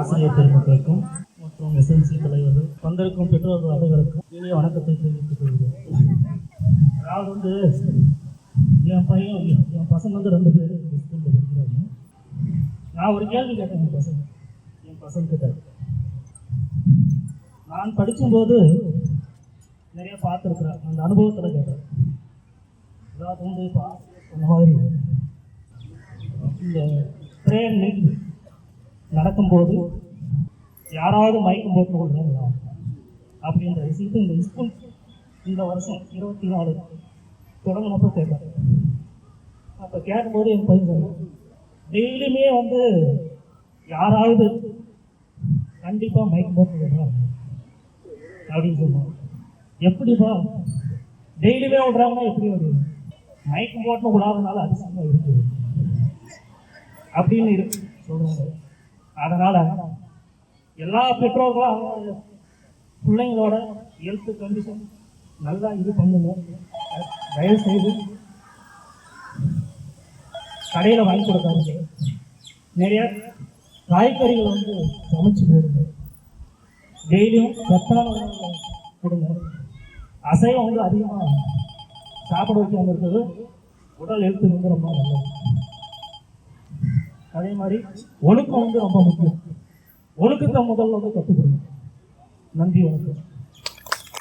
ஆசிரியர் பெருமக்களுக்கும் மற்றும் எஸ்என்சி தலைவர்கள் வந்திருக்கும் பெற்றோர்கள் அனைவருக்கும் இனிய வணக்கத்தை தெரிவித்துக் கொள்கிறேன். அதாவது வந்து என் பையன் என் பசங்க வந்து ரெண்டு பேர் ஸ்கூலில் படிக்கிறாங்க. நான் ஒரு கேள்வி கேட்டேன் என் பசங்க. என் பசங்க கிட்ட. நான் படிக்கும்போது நிறைய பார்த்துருக்குறேன். அந்த அனுபவத்தில் கேட்டேன். அதாவது வந்து இப்போ அந்த மாதிரி இந்த ப்ரேயர் மீட்டிங் நடக்கும்போது யாராவது மயக்கம் போட்டு கொள்றீங்களா அப்படின்ற விஷயத்தை இந்த ஸ்கூல் இந்த வருஷம் இருபத்தி நாலு தொடங்கினப்போ கேட்டேன் அப்போ கேட்கும்போது என் பையன் சொன்னான் டெய்லியுமே வந்து யாராவது கண்டிப்பாக மயக்கம் போட்டு விடுறாங்க அப்படின்னு சொன்னாங்க எப்படிப்பா? டெய்லியுமே விடுறாங்கன்னா எப்படி வருது? மயக்கம் போட்டு விடாதனால அதிசயமாக இருக்குது. அப்படின்னு இருக்கு சொல்கிறாங்க அதனால எல்லா பெற்றோர்களும் பிள்ளைங்களோட ஹெல்த் கண்டிஷன் நல்லா இது பண்ணுங்க. தயவு செய்து கடையில் வாங்கி கொடுக்காருங்க நிறைய காய்கறிகள் வந்து சமைச்சு போடுங்க. டெய்லியும் சத்தான கொடுங்க. அசைவம் வந்து அதிகமாக சாப்பிட வைக்காமல் இருக்கிறது உடல் எழுத்து வந்து ரொம்ப நல்லது. அதே மாதிரி ஒழுக்கம் வந்து ரொம்ப முக்கியம். ஒழுக்கத்தை முதல்ல வந்து கற்றுக்கணும் நன்றி வணக்கம்.